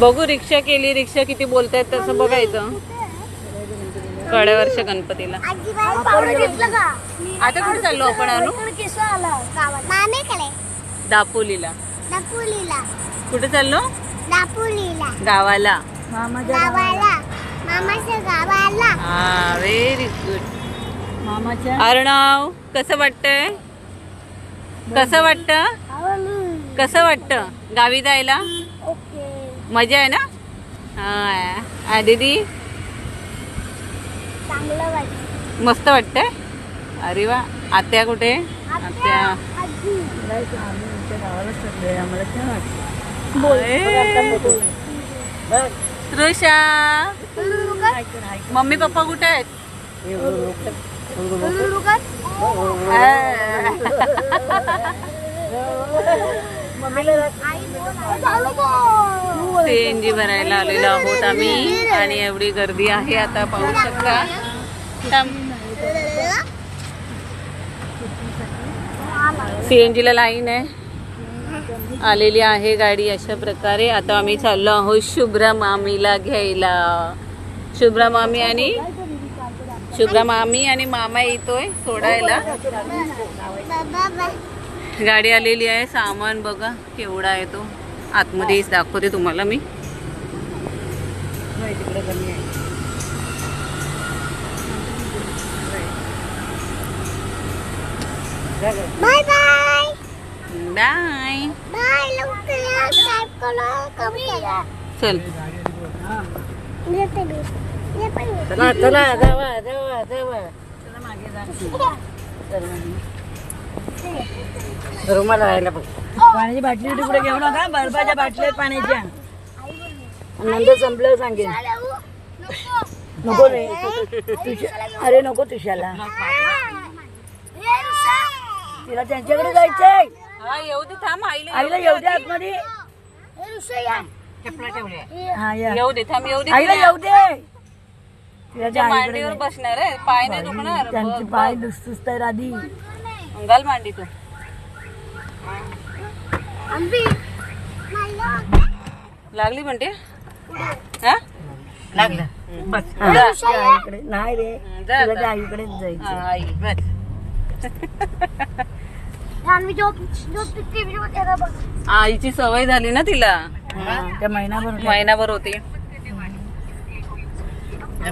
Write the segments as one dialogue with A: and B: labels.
A: बघू रिक्षा केली रिक्षा किती बोलतायत तसं बघायचं. कड्यावरच्या गणपतीला. आता कुठे चाललो आपण
B: मामेकडे
A: दापोलीला.
B: दापोलीला.
A: कुठे चाललो?
B: दापोलीला.
A: गावाला.
B: गावाला. मामाच्या गावाला.
A: हा व्हेरी गुड
C: मामाच्या?
A: अर्णव कसं वाटतंय? कसं वाटतं? कसं वाटतं? गावी जायला? मजा आहे ना? हा. आ, दीदी?
B: वाटतं.
A: मस्त वाटतंय? अरे वा. आत्या कुठे? आत्या
C: वाटतं.
A: मम्मी पप्पा कुठे आहेत? सीएनजी भरायला आलेलो आहोत आम्ही आणि एवढी गर्दी आहे आता पाहू शकता. सीएनजी ला लाईन आहे. आलेली आहे गाडी अशा प्रकारे. आता आम्ही चाललो आहोत शुभ्रा मामीला घ्यायला. शुभ्रा मामी आणि शुभ्रा मामी आणि मामा येतोय सोडायला. गाडी आलेली आहे सामान बघा केवढा आहे तो. आतमध्ये दाखवते तुम्हाला मी.
C: तिकडे कमी आहे.
B: Bye bye.
A: बाय.
B: बाय लवकर
A: चल.
C: चला चला जावा जावा जावा. चला मागे जा. रुमाला राहायला बघ. पाण्याची बाटली बिटली पुढे घेऊ नका? बर्फाच्या बाटल्या आहेत पाण्याच्या नंतर संपल्यावर सांगेन. नको रे. तुषा अरे नको तुषाला तिला त्यांच्याकडे जायचंय.
A: हा येऊ दे थांब आईला
C: आईला येऊ दे आतमध्ये. हा या.
A: येऊ दे थांब येऊ दे
C: आईला येऊ दे. तिला त्या
A: मांडीवर बसणार आहे. पाय नाही दुखणार.
C: त्यांची पाय दुसतुस्त आहे आधी
A: घाल मांडी तू. लागली म्हणते? हा?
C: लागलं.
A: जा.
C: आईकडे नाही रे.
A: जा,
C: तिला
A: जा.
C: त्या आईकडेच जायचं.
A: हा, आई बस.
B: आम्ही जो जो टीव्ही मध्ये बघ.
A: आईची सवय झाली ना तिला.
C: हा, त्या महिनाभर
A: महिनाभर होती.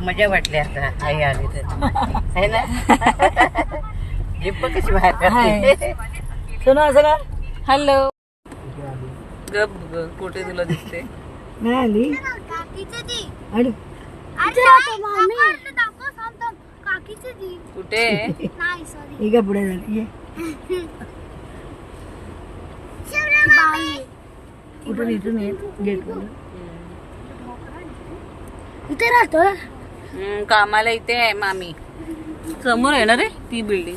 C: मजा वाटली आता. आई आली तर. है ना? जिप्प कशी बाहेर सोनू असं का
A: हॅलो. गप ग कुठे तुला दिसते?
C: नाही आली.
A: कुठे?
B: नाही सॉरी
C: ही का पुढे झाली ये. कुठून इथून. येत गेट
B: इथे राहतो.
A: हम्म, कामाला इथे आहे मामी. समोर आहे ना रे ती बिल्डिंग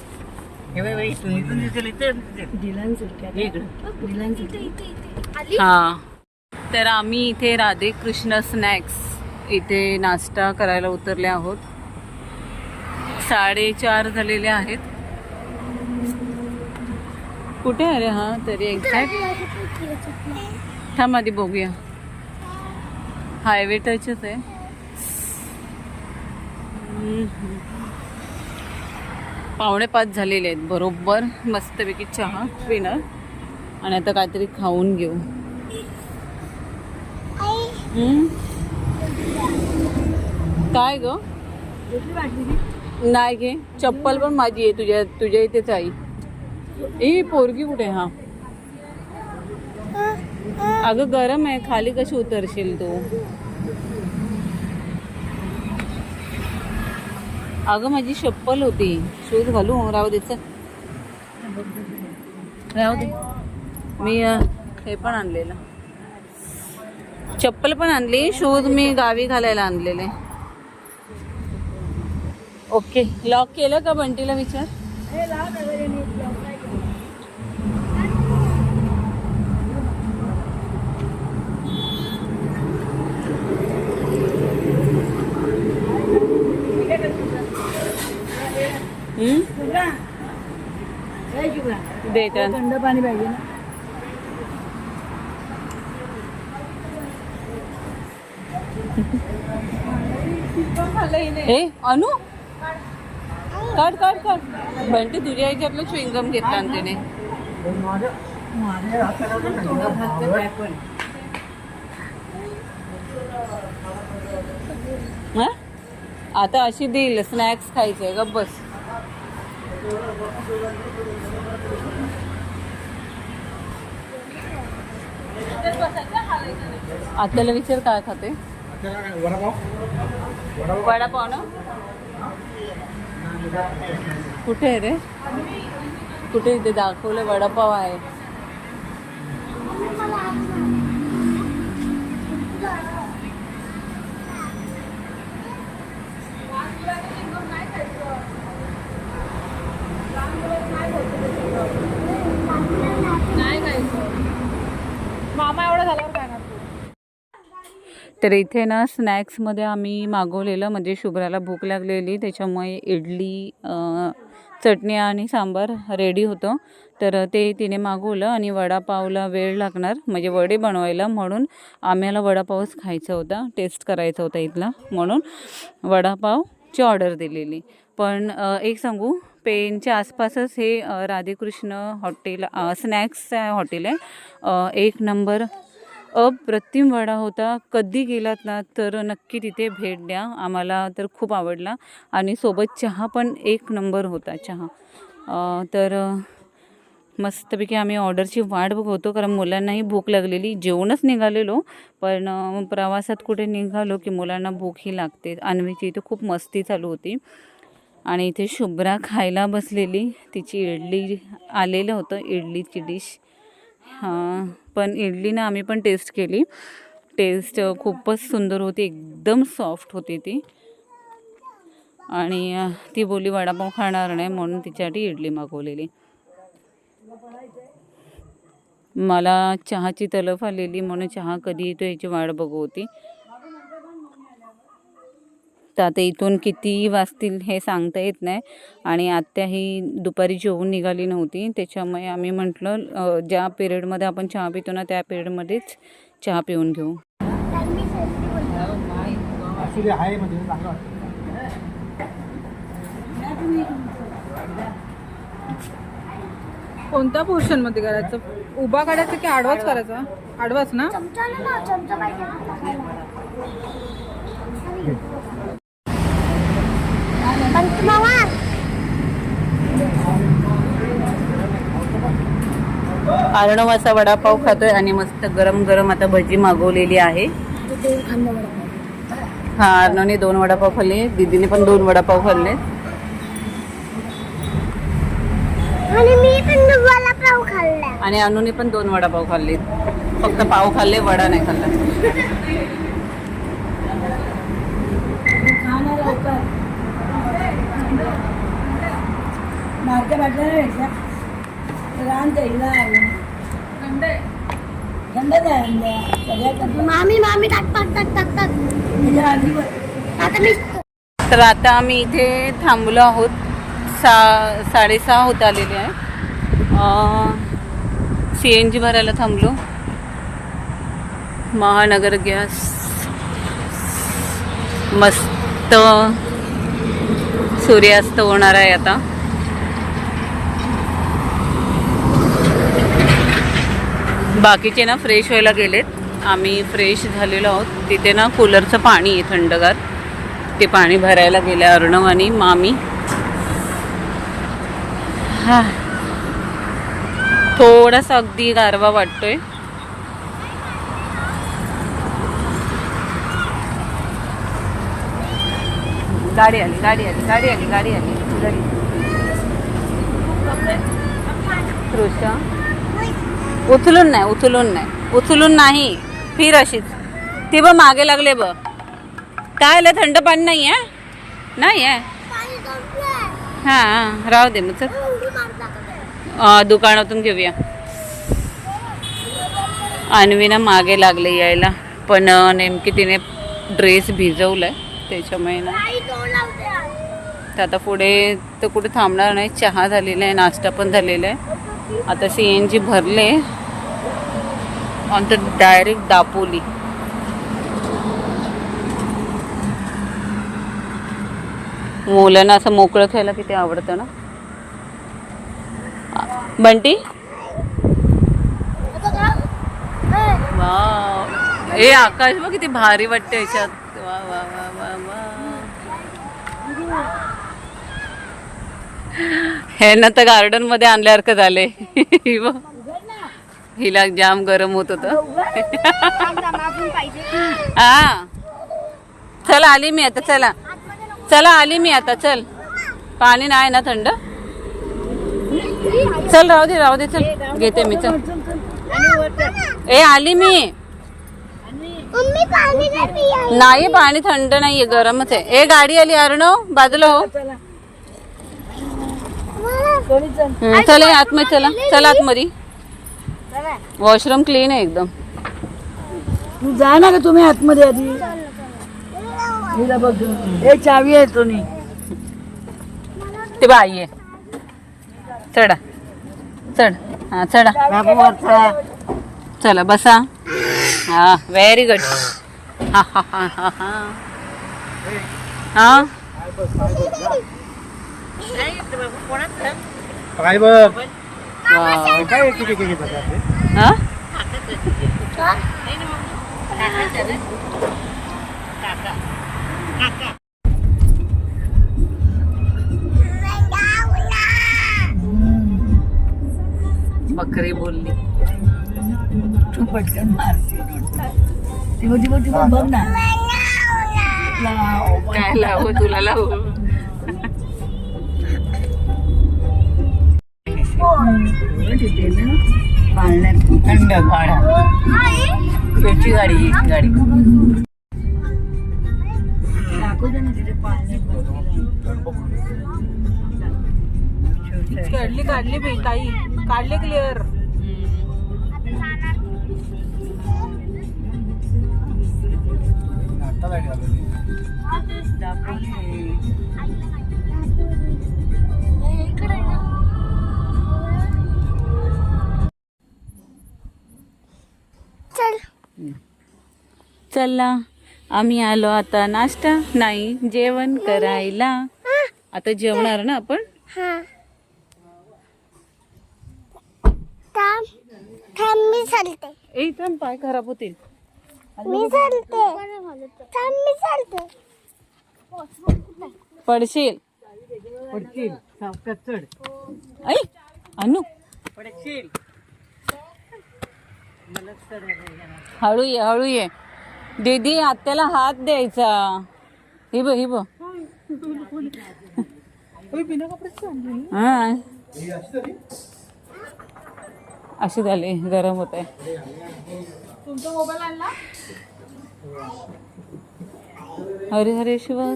A: हा तर आम्ही इथे राधे कृष्ण स्नॅक्स इथे नाश्ता करायला उतरले आहोत. साडेचार झालेले आहेत. कुठे आहे रे हा? तरी एक्झॅक्ट थांब आधी बघूया. हायवे टचच आहे. पावणे पाच झालेले आहेत. बरोबर मस्तपैकी चहा पिणार आणि आता काहीतरी खाऊन घेऊ. काय ग? नाही घे चप्पल पण माझी आहे तुझ्या तुझ्या इथेच आई ए पोरगी कुठे आहे? हा. अगं गरम आहे खाली कशी उतरशील तू? अगं माझी चप्पल होती. शूज घालू? राहू दे राहू दे. मी हे पण आणलेलं. चप्पल पण आणली शूज मी गावी घालायला आणलेले. ओके. लॉक केलं का बंटीला विचार? दे त्यात.
C: थंड पाणी पाहिजे ना.
A: ए अनु? काढ काढ काढ. बंटी तुझ्या ह्याच्यातलं च्विंगम घेतला आणि तिने. हा? आता अशी देईल स्नॅक्स खायचे गप बस. आत्याला विचार काय खाते? वडापाव ना? कुठे आहे रे? कुठे इथे दाखवलं वडापाव आहे? तर इथे ना स्नॅक्समध्ये आम्ही मागवलेलं म्हणजे शुभ्राला भूक लागलेली त्याच्यामुळे इडली चटणी आणि सांबार रेडी होतं. तर ते तिने मागवलं आणि वडापावला वेळ लागणार म्हणजे वडे बनवायला म्हणून आम्हाला वडापावच खायचा होता टेस्ट करायचा होता इथला म्हणून वडापावची ऑर्डर दिलेली. पण एक सांगू पेनच्या आसपासच हे राधेकृष्ण हॉटेल स्नॅक्सचं हॉटेल आहे. एक नंबर अप्रतिम वडा होता. कधी गेलात ना तर नक्की तिथे भेट द्या. आम्हाला तर खूप आवडला. आणि सोबत चहा पण एक नंबर होता चहा. तर मस्तपैकी आम्ही ऑर्डरची वाट होतो कारण मुलांनाही भूक लागलेली. जेवणच निघालेलो. पण प्रवासात कुठे निघालो की मुलांना भूकही लागते. अन्वीची इथे खूप मस्ती चालू होती. आणि इथे शुभ्रा खायला बसलेली. तिची इडली आलेलं होतं इडलीची डिश हां. पण इडली ना आम्ही पण टेस्ट केली. टेस्ट खूपच सुंदर होती एकदम सॉफ्ट होती ती. आणि ती बोली वडापाव खाणार नाही म्हणून तिच्यासाठी इडली मागवलेली. मला चहाची तलफ आलेली म्हणून चहा कधी येतो याची वाट बघू होती. तर आता इथून किती वाजतील हे सांगता येत नाही. आणि आत्या ही दुपारी जेवून निघाली नव्हती. त्याच्यामुळे आम्ही म्हटलं ज्या पिरियडमध्ये आपण चहा पितो ना त्या पिरियडमध्येच चहा पिऊन घेऊ.
B: कोणत्या पोर्शनमध्ये करायचं? उभा काढायचं की आडवाच करायचा? आडवाच ना.
A: अर्णव असा वडापाव खातोय आणि मस्त गरम गरम आता भजी मागवलेली आहे. हा अर्णवने दोन वडापाव खाल्ले दीदीने पण दोन वडापाव खाल्ला.
D: आणि
A: अनुने पण दोन वडापाव खाल्ले. फक्त पाव खाल्ले वडा नाही खाल्ला.
D: मामी मामी टाक टाक टाक टाक टाक.
C: त्याच्या आधी
D: आता मी
A: तर आता आम्ही इथे थांबलो आहोत. सा साडेसहा होत आलेले आहे. सी एन जी भरायला थांबलो. महानगर गॅस. मस्त. सूर्यास्त होणार आहे आता. बाकीचे ना फ्रेश व्हायला गेलेत. आम्ही फ्रेश झालेलो आहोत. तिथे ना कूलरचं पाणी आहे थंडगार. ते पाणी भरायला गेले अर्णव आणि मामी. हा. थोडासा अगदी गारवा वाटतोय. गाडी आली गाडी आली गाडी आली गाडी आली. गाडी तृषा उचलून नाही उचलून नाही. उचलून नाही. फिर अशीच. ती बघ मागे लागले बघ. काय आलं थंड पाणी नाही आहे? नाही आहे? हां राहू दे मग चल. दुकानातून घेऊया. अन्वीना मागे लागले यायला. पण नेमकी तिने ड्रेस भिजवलाय. त्याच्यामुळे ना. तर आता पुढे तर कुठे थांबणार नाही. चहा झालेला आहे नाश्ता पण झालेला आहे. आता सी एन जी भरले. ऑन तर डायरेक्ट दापोली. मुलांना असं मोकळं खायला किती आवडतं ना? बंटी? वा आकाश बघ किती भारी वाटते याच्यात. वा वा वा वा वा. हे ना तर गार्डनमध्ये आणल्यासारखं झाले. हिला जाम गरम होत होत. हा. चला आली मी आता चला. चला आली मी आता चल. पाणी नाही ना थंड? चल राहू दे राहू दे चल. घेते मी चल. ए आली मी.
D: नाही
A: पाणी थंड नाहीये गरमच आहे. ए गाडी आली अर्णव बाजूला हो.
C: चला
A: या आतमध्ये चला. चला आतमध्ये. वॉशरूम क्लीन आहे एकदम.
C: तू जा ना का तुम्ही आतमध्ये आधी. हिला बघ. हे चावी आहे तो नी
A: ते बाई आहे चढा. चढ. हा चढा. चला बसा. हा व्हेरी गुड हा हा हा हा हा. हा?
E: काय बघ. काय किती किती
A: हा? बकरी बोलली
C: तू पटकन मारते ती बघ, ती बघ, ती बघ, बघ ना लाव.
A: काय लावू तुला लावू
C: तिथे पाळण्यात
A: थंड गाडा गाडी ही गाडी
B: काढली काढली मी ताई काढली क्लिअर
E: आता
D: चला.
A: आम्ही आलो आता नाश्ता. नाही जेवण करायला. आता जेवणार ना आपण?
D: हा. थांब थांब मी चालते.
A: ए थांब पाय खराब होतील.
D: मी चालते. थांब मी चालते.
A: पडशील.
C: सावकाश चढ.
A: ऐ अनु.
C: पडशील.
A: हळू ये हळू ये. दीदी आत्याला हात द्यायचा. ही बघ ही बघ. हा. अशी झाली? गरम होत आहे
B: तुमचा मोबाईल आणला?
A: हरे हरेश्वर.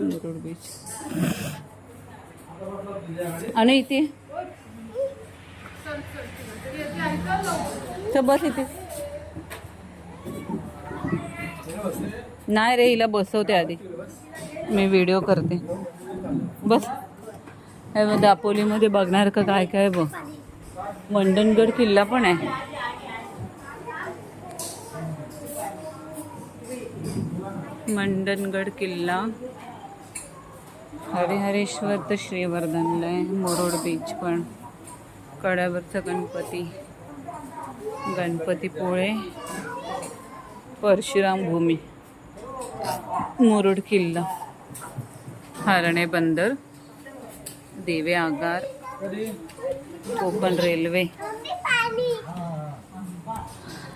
A: मुरुड बीच आणि इथे? तर बस इथे. नाही रे हिला बसवते आधी. मी व्हिडिओ करते. बस. हे दापोलीमध्ये बघणार का काय काय बघ. मंडनगड किल्ला पण आहे. मंडनगड किल्ला. हरिहरेश्वर तर श्रीवर्धनला आहे. मोरोड बीच पण. कड्यावरचा गणपती गणपतीपुळे परशुराम भूमी मुरुड किल्ला हारणे बंदर देवे आगार कोकण रेल्वे.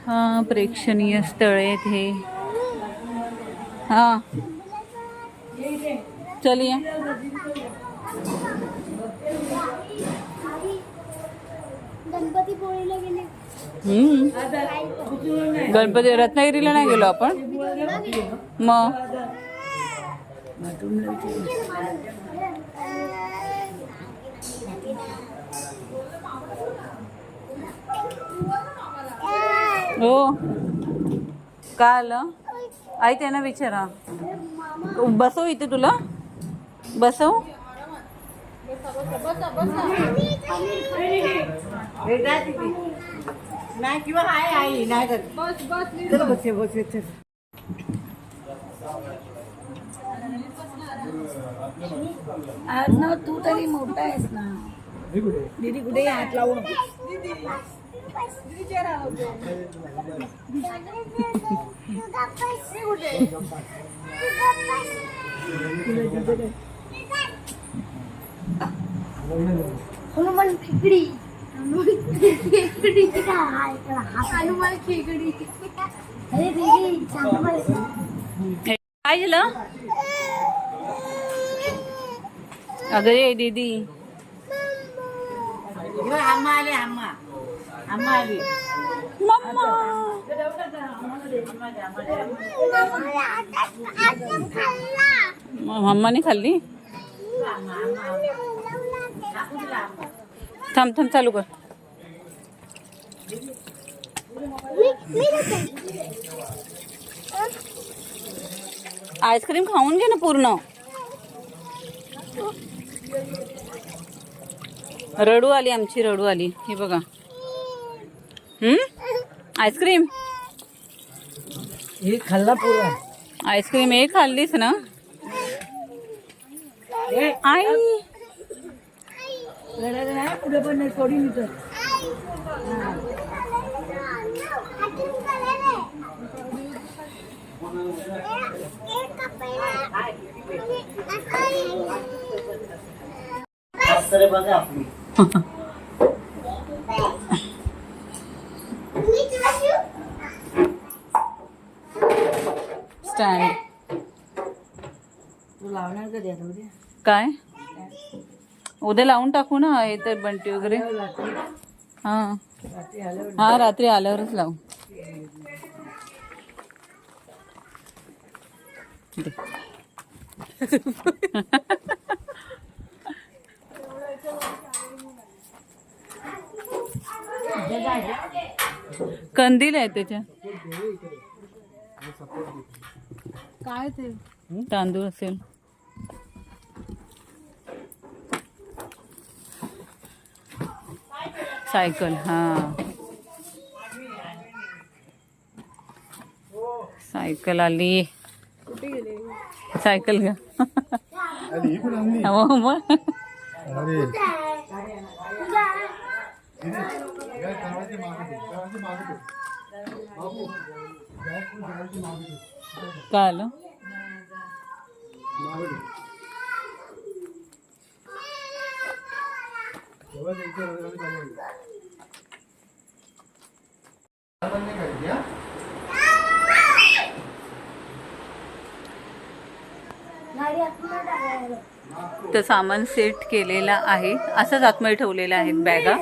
A: हा प्रेक्षणीय स्थळ आहेत हे. हा. चलिया
D: गणपती पोळीला गेले.
A: हम्म. गणपती रत्नागिरीला नाही गेलो आपण? मग? हो. का आलं? आई त्यांना विचारा. बसव इथे तुला. बसव.
C: नाही किंवा आहे आई नाही करत. बस बस बस बस बस आज ना तू तरी मोठा आहेस ना. दीदी कुठे हात लावू
D: हनुमान. फिकडी हनुमान खेकडी हनुमान खेकडी अरे दीदी सांग पैसे
A: काय झालं अगं ये दीदी
C: इकडे आम्हा आले आम्हा आम्हा आली
A: मम्माने खाल्ली थांब थांब चालू कर. आईस्क्रीम खाऊन घे ना पूर्ण. रडू आली आमची रडू आली. हे बघा. हम्म? आईस्क्रीम?
C: हे खाल्ला पुरा.
A: आईस्क्रीम हे खाल्लीस ना? आई.
C: रडायला नाही पुढे पण नाही सोडी तर
A: स्टँड
C: तू लावणार कधी आता उद्या?
A: काय? उद्या लावून टाकू ना हे तर बंटी वगैरे. हा. हा रात्री आल्यावरच लावू. कंदील आहे त्याच्या.
B: काय ते?
A: तांदूळ असेल. सायकल हा. सायकल आली. सायकल घ्या
E: ही
A: मागे
E: ठेव, गावाची मागे ठेव. बाबू, गॅस पण गावाची मागे ठेव.
A: काय आलं
E: मागे ठेव. तेव्हा त्यांच्या रडारडी चालू होईल. आपण नाही खायची, हा?
D: गाडी आतमध्ये टाकायला
A: तर सामान सेट केलेलं आहे. असंच आतमध्ये ठेवलेलं आहेत बॅगा.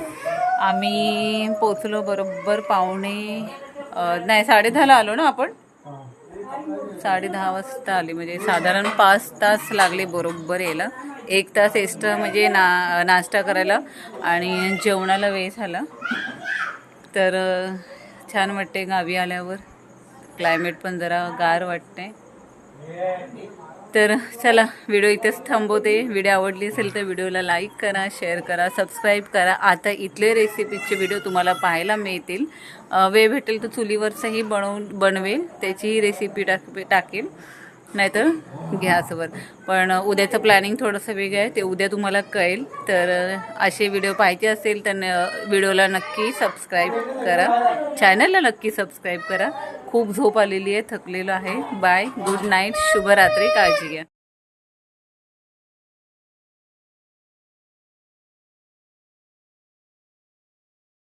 A: आम्ही पोचलो बरोबर पावणे अं, नाही साडे दहाला आलो ना आपण? साडे दहा वाजता आली. म्हणजे साधारण पाच तास लागले बरोबर यायला. एक तास एक्स्ट्रा म्हणजे ना नाश्ता करायला आणि जेवणाला वेळ झाला. तर छान वाटते गावी आल्यावर. क्लायमेट पण जरा गार वाटते. तर चला व्हिडिओ इथेच थांबवते. व्हिडिओ आवडली असेल तर व्हिडिओला लाईक करा शेअर करा सबस्क्राईब करा. आता इथले रेसिपीचे व्हिडिओ तुम्हाला पाहायला मिळतील. वेळ भेटेल तर चुलीवरचंही बनवून बनवेल. त्याचीही रेसिपी टाक टाकेल. नाहीतर गॅसवर पण उद्याचं प्लॅनिंग थोडंसं वेगळं आहे. ते उद्या तुम्हाला कळेल. तर असे व्हिडिओ पाहिजे असेल तर न- व्हिडिओला नक्की सबस्क्राईब करा. चॅनलला नक्की सबस्क्राईब करा. खूप झोप आलेली आहे थकलेलो आहे. बाय गुड नाईट शुभरात्री. काळजी घ्या.